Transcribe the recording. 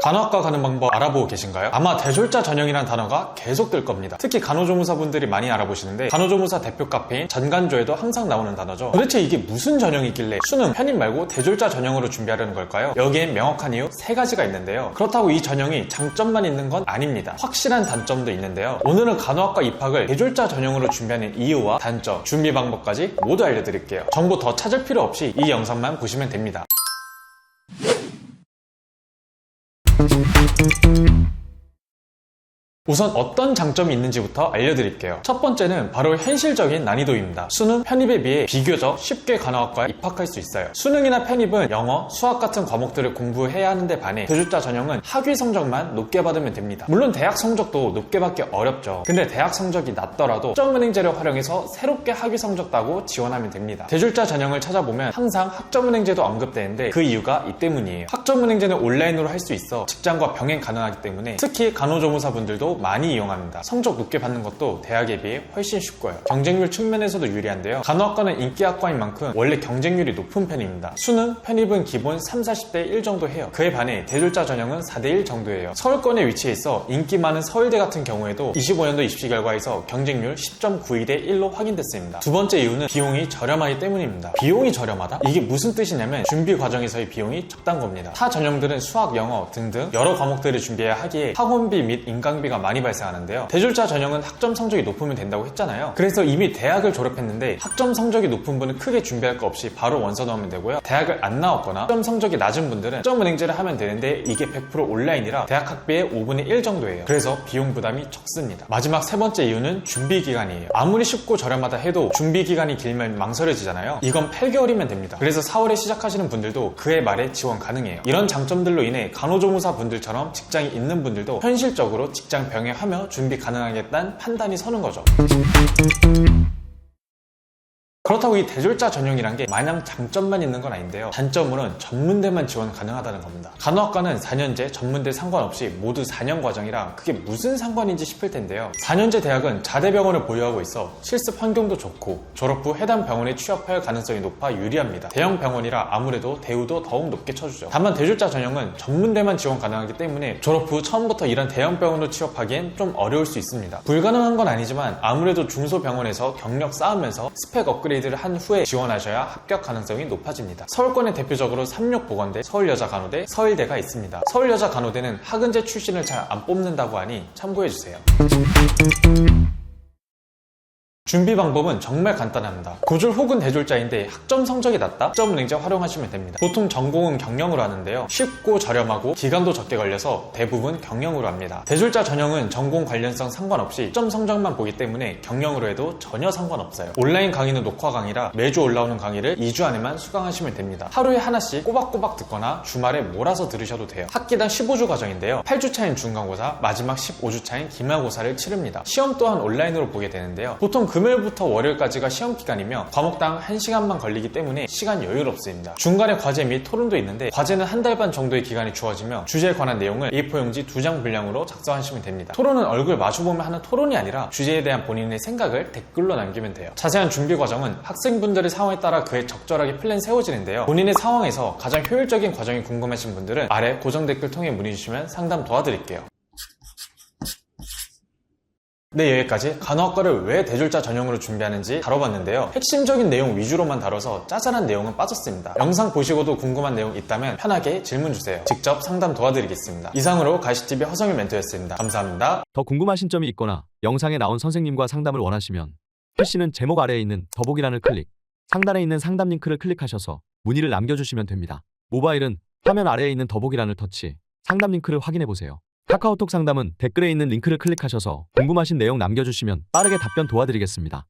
간호학과 가는 방법 알아보고 계신가요? 아마 대졸자 전형이란 단어가 계속 뜰 겁니다. 특히 간호조무사분들이 많이 알아보시는데 간호조무사 대표 카페인 전간조에도 항상 나오는 단어죠. 도대체 이게 무슨 전형이길래 수능 편입 말고 대졸자 전형으로 준비하려는 걸까요? 여기엔 명확한 이유 세 가지가 있는데요. 그렇다고 이 전형이 장점만 있는 건 아닙니다. 확실한 단점도 있는데요. 오늘은 간호학과 입학을 대졸자 전형으로 준비하는 이유와 단점, 준비 방법까지 모두 알려드릴게요. 정보 더 찾을 필요 없이 이 영상만 보시면 됩니다. Música 우선 어떤 장점이 있는지부터 알려드릴게요. 첫 번째는 바로 현실적인 난이도입니다. 수능 편입에 비해 비교적 쉽게 간호학과에 입학할 수 있어요. 수능이나 편입은 영어, 수학 같은 과목들을 공부해야 하는데 반해 대졸자 전형은 학위 성적만 높게 받으면 됩니다. 물론 대학 성적도 높게 받기 어렵죠. 근데 대학 성적이 낮더라도 학점은행제를 활용해서 새롭게 학위 성적 따고 지원하면 됩니다. 대졸자 전형을 찾아보면 항상 학점은행제도 언급되는데 그 이유가 이 때문이에요. 학점은행제는 온라인으로 할 수 있어 직장과 병행 가능하기 때문에 특히 간호조무사분들도 많이 이용합니다. 성적 높게 받는 것도 대학에 비해 훨씬 쉽고요. 경쟁률 측면에서도 유리한데요. 간호학과는 인기학과인 만큼 원래 경쟁률이 높은 편입니다. 수능, 편입은 기본 3, 40대 1 정도 해요. 그에 반해 대졸자 전형은 4대 1 정도예요. 서울권에 위치해 있어 인기 많은 서울대 같은 경우에도 25년도 입시 결과에서 경쟁률 10.92대 1로 확인됐습니다. 두 번째 이유는 비용이 저렴하기 때문입니다. 비용이 저렴하다? 이게 무슨 뜻이냐면 준비 과정에서의 비용이 적다는 겁니다. 타 전형들은 수학, 영어 등등 여러 과목들을 준비해야 하기에 학원비 및 인강비가 많이 발생하는데요. 대졸자 전형은 학점 성적이 높으면 된다고 했잖아요. 그래서 이미 대학을 졸업했는데 학점 성적이 높은 분은 크게 준비할 거 없이 바로 원서 넣으면 되고요. 대학을 안 나왔거나 학점 성적이 낮은 분들은 학점은행제를 하면 되는데 이게 100% 온라인이라 대학 학비의 5분의 1 정도예요. 그래서 비용 부담이 적습니다. 마지막 세 번째 이유는 준비 기간이에요. 아무리 쉽고 저렴하다 해도 준비 기간이 길면 망설여지잖아요. 이건 8개월이면 됩니다. 그래서 4월에 시작하시는 분들도 그해 말에 지원 가능해요. 이런 장점들로 인해 간호조무사 분들처럼 직장이 있는 분들도 현실적으로 직장 병행하며 준비 가능하겠다는 판단이 서는 거죠. 그렇다고 이 대졸자 전형이란 게 마냥 장점만 있는 건 아닌데요. 단점으로는 전문대만 지원 가능하다는 겁니다. 간호학과는 4년제, 전문대 상관없이 모두 4년 과정이라 그게 무슨 상관인지 싶을 텐데요. 4년제 대학은 자대병원을 보유하고 있어 실습 환경도 좋고 졸업 후 해당 병원에 취업할 가능성이 높아 유리합니다. 대형 병원이라 아무래도 대우도 더욱 높게 쳐주죠. 다만 대졸자 전형은 전문대만 지원 가능하기 때문에 졸업 후 처음부터 이런 대형 병원으로 취업하기엔 좀 어려울 수 있습니다. 불가능한 건 아니지만 아무래도 중소병원에서 경력 쌓으면서 스펙 업그레이드 를 한 후에 지원하셔야 합격 가능성이 높아집니다. 서울권에 대표적으로 삼육보건대, 서울여자간호대, 서울대가 있습니다. 서울여자간호대는 학은제 출신을 잘 안 뽑는다고 하니 참고해주세요. 준비 방법은 정말 간단합니다. 고졸 혹은 대졸자인데 학점 성적이 낮다? 학점은행제 활용하시면 됩니다. 보통 전공은 경영으로 하는데요. 쉽고 저렴하고 기간도 적게 걸려서 대부분 경영으로 합니다. 대졸자 전형은 전공 관련성 상관없이 학점 성적만 보기 때문에 경영으로 해도 전혀 상관없어요. 온라인 강의는 녹화 강의라 매주 올라오는 강의를 2주 안에만 수강하시면 됩니다. 하루에 하나씩 꼬박꼬박 듣거나 주말에 몰아서 들으셔도 돼요. 학기당 15주 과정인데요. 8주 차인 중간고사, 마지막 15주 차인 기말고사를 치릅니다. 시험 또한 온라인으로 보게 되는데요. 보통 금요일부터 월요일까지가 시험 기간이며 과목당 1시간만 걸리기 때문에 시간 여유롭습니다. 중간에 과제 및 토론도 있는데 과제는 한 달 반 정도의 기간이 주어지며 주제에 관한 내용을 A4용지 두 장 분량으로 작성하시면 됩니다. 토론은 얼굴 마주보며 하는 토론이 아니라 주제에 대한 본인의 생각을 댓글로 남기면 돼요. 자세한 준비 과정은 학생분들의 상황에 따라 그에 적절하게 플랜 세워지는데요. 본인의 상황에서 가장 효율적인 과정이 궁금하신 분들은 아래 고정 댓글 통해 문의 주시면 상담 도와드릴게요. 네, 여기까지 간호학과를 왜 대졸자 전형으로 준비하는지 다뤄봤는데요. 핵심적인 내용 위주로만 다뤄서 짜잘한 내용은 빠졌습니다. 영상 보시고도 궁금한 내용 있다면 편하게 질문 주세요. 직접 상담 도와드리겠습니다. 이상으로 가시TV 허성일 멘토였습니다. 감사합니다. 더 궁금하신 점이 있거나 영상에 나온 선생님과 상담을 원하시면 PC는 제목 아래에 있는 더보기란을 클릭, 상단에 있는 상담 링크를 클릭하셔서 문의를 남겨주시면 됩니다. 모바일은 화면 아래에 있는 더보기란을 터치, 상담 링크를 확인해 보세요. 카카오톡 상담은 댓글에 있는 링크를 클릭하셔서 궁금하신 내용 남겨주시면 빠르게 답변 도와드리겠습니다.